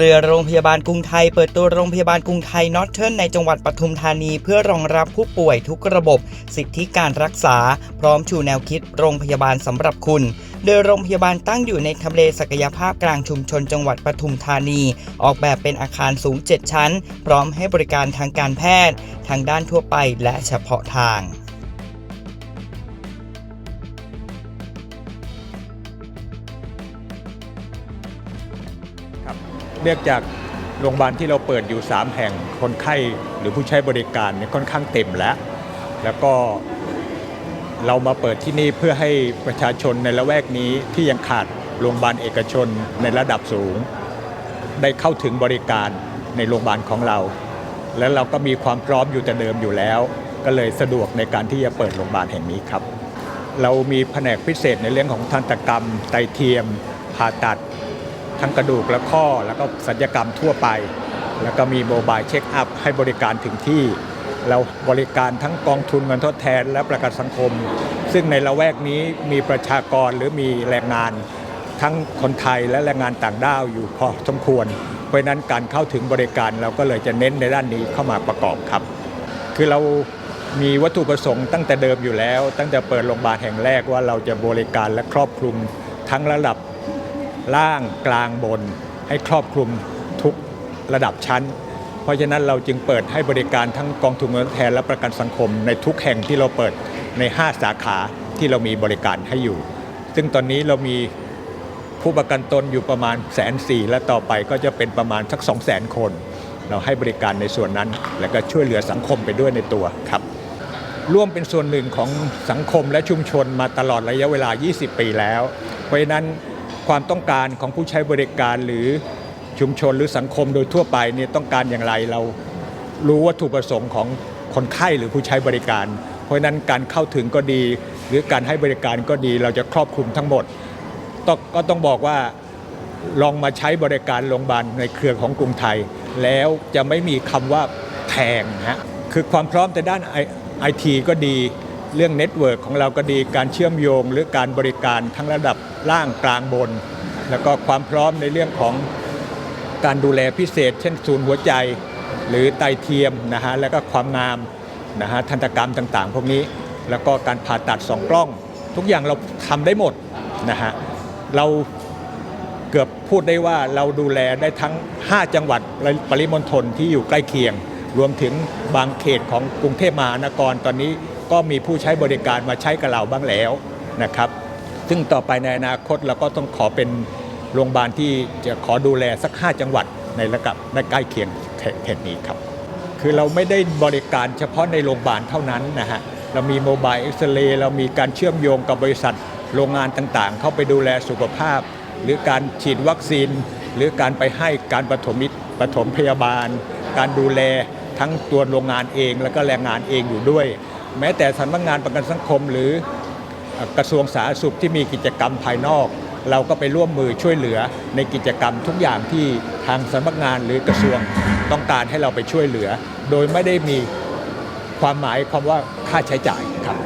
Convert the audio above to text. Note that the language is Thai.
รือโรงพยาบาลกรุงไทย เปิดตัวโรงพยาบาลกรุงไทยนอตเทิร์นในจังหวัดปทุมธานี เพื่อรองรับผู้ป่วยทุกระบบ สิทธิการรักษา พร้อมชูแนวคิดโรงพยาบาลสำหรับคุณ โดยโรงพยาบาลตั้งอยู่ในทำเลศักยภาพกลางชุมชนจังหวัดปทุมธานี ออกแบบเป็นอาคารสูง 7 ชั้น พร้อมให้บริการทางการแพทย์ ทางด้านทั่วไปและเฉพาะทาง ครับเนื่องจากโรงพยาบาลที่เราเปิดอยู่ 3 แห่งคนไข้หรือผู้ใช้บริการเนี่ยค่อนข้างเต็มแล้ว แล้วก็เรามาเปิดที่นี่เพื่อให้ประชาชนในละแวกนี้ที่ยังขาดโรงพยาบาลเอกชนในระดับสูง ได้เข้าถึงบริการในโรงพยาบาลของเรา และเราก็มีความพร้อมอยู่แต่เดิมอยู่แล้ว ก็เลยสะดวกในการที่จะเปิดโรงพยาบาลแห่งนี้ครับ เรามีแผนกพิเศษในเรื่องของทันตกรรม ไตเทียมผ่าตัด ทั้งกระดูกและข้อ แล้วก็สัญญกรรมทั่วไป แล้วก็มีโมบายเช็คอัพให้บริการถึงที่ เราบริการทั้งกองทุนเงินทดแทน และประกันสังคม ซึ่งในละแวกนี้มีประชากรหรือมีแรงงาน ทั้งคนไทยและแรงงานต่างด้าวอยู่พอสมควร เพราะฉะนั้นการเข้าถึงบริการเราก็เลยจะเน้นในด้านนี้เข้ามาประกอบครับ คือเรามีวัตถุประสงค์ตั้งแต่เดิมอยู่แล้ว ตั้งแต่เปิดโรงพยาบาลแห่งแรกว่าเราจะบริการและครอบคลุมทั้งระดับ ล่างกลางบน ให้ครอบคลุมทุกระดับชั้น เพราะฉะนั้นเราจึงเปิดให้บริการทั้งกองทุนเงินแทนและประกันสังคม ในทุกแห่งที่เราเปิดใน 5 สาขาที่เรามีบริการให้อยู่ ซึ่งตอนนี้เรามีผู้ประกันตนอยู่ประมาณแสนสี่และต่อไปก็จะเป็นประมาณสัก2 0 0 0 0 0 คน เราให้บริการในส่วนนั้น และก็ช่วยเหลือสังคมไปด้วยในตัวครับ ร่วมเป็นส่วนหนึ่งของสังคมและชุมชนมาตลอดระยะเวลา 20 ปีแล้ว เพราะฉะนั้น ความต้องการของผู้ใช้บริการหรือชุมชนหรือสังคมโดยทั่วไปเนี่ยต้องการอย่างไรเรารู้วัตถุประสงค์ของคนไข้หรือผู้ใช้บริการ เพราะนั้นการเข้าถึงก็ดี หรือการให้บริการก็ดีเราจะครอบคลุมทั้งหมดก็ต้องบอกว่าลองมาใช้บริการโรงพยาบาลในเครือของกรุงไทย แล้วจะไม่มีคำว่าแพงฮะคือความพร้อมแต่ด้านไอทีก็ดี เรื่องเน็ตเวิร์กของเราก็ดีการเชื่อมโยง หรือการบริการทั้งระดับล่างกลางบน แล้วก็ความพร้อมในเรื่องของการดูแลพิเศษ เช่นศูนย์หัวใจ หรือไตเทียมนะฮะแล้วก็ความงามนะฮะทันตกรรมต่างๆ พวกนี้ แล้วก็การผ่าตัดสองกล้อง ทุกอย่างเราทำได้หมดนะฮะเราเกือบพูดได้ว่าเราดูแลได้ทั้ง 5 จังหวัดปริมณฑลที่อยู่ใกล้เคียง รวมถึงบางเขตของกรุงเทพมหานครตอนนี้ ก็มีผู้ใช้บริการมาใช้กับเราบ้างแล้วนะครับ ซึ่งต่อไปในอนาคตเราก็ต้องขอเป็นโรงพยาบาลที่จะขอดูแลสัก 5 จังหวัดในระดับในใกล้เคียงเขตนี้ครับ คือเราไม่ได้บริการเฉพาะในโรงพยาบาลเท่านั้นนะฮะ เรามีโมบายเอ็กซเรย์เรามีการเชื่อมโยงกับบริษัทโรงงานต่างๆ เข้าไปดูแลสุขภาพ หรือการฉีดวัคซีน หรือการไปให้การปฐมปฐมพยาบาล การดูแลทั้งตัวโรงงานเอง แล้วก็แรงงานเองอยู่ด้วย แม้แต่สำนักงานประกันสังคมหรือกระทรวงสาธารณสุขที่มีกิจกรรมภายนอก เราก็ไปร่วมมือช่วยเหลือในกิจกรรมทุกอย่างที่ทางสำนักงานหรือกระทรวงต้องการให้เราไปช่วยเหลือ โดยไม่ได้มีความหมายความว่าค่าใช้จ่ายครับ